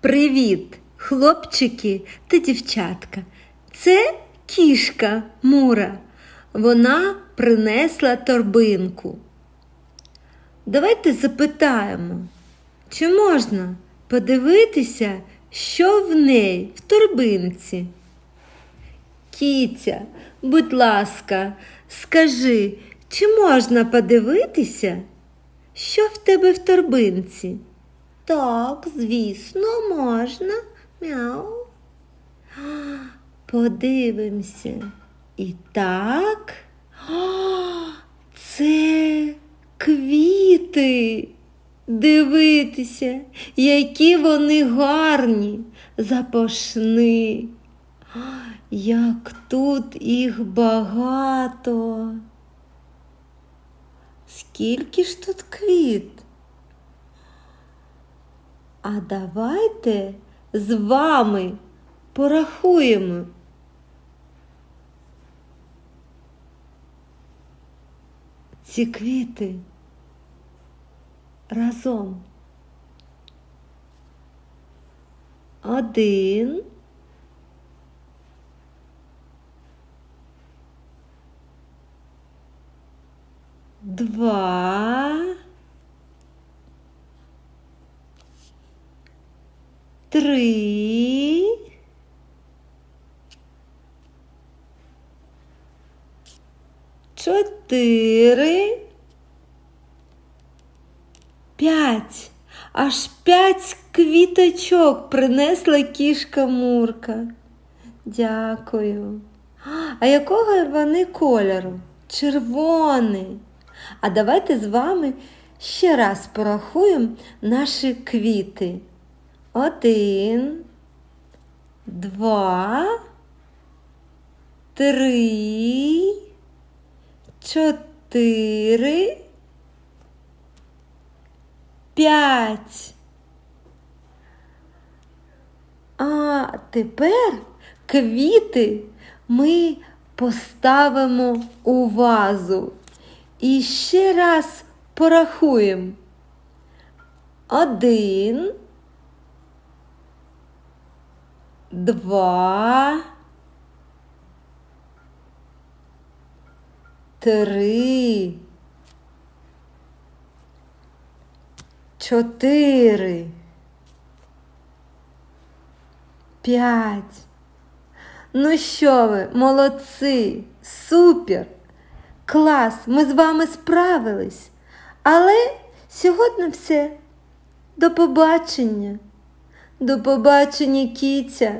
Привіт, хлопчики та дівчатка. Це кішка Мура. Вона принесла торбинку. Давайте запитаємо, чи можна подивитися, що в неї в торбинці? Кітя, будь ласка, скажи, чи можна подивитися, що в тебе в торбинці? Так, звісно, можна. Мяу. Подивимося. І так. А, Це квіти. Дивитися, які вони гарні, запашні. Як тут їх багато. Скільки ж тут квіт? А давайте з вами порахуємо. Ці квіти разом. Один. Два. Три. Чотири. П'ять. Аж п'ять квіточок принесла кішка Мурка. Дякую. А якого вони кольору? Червоний. А давайте з вами ще раз порахуємо наші квіти. Один, два, три, чотири, п'ять. А тепер квіти ми поставимо у вазу. І ще раз порахуємо. Один, два, три, чотири, п'ять. Ну що ви, молодці, супер! Клас, ми з вами справились. Але сьогодні все. До побачення. До побачення, кіця.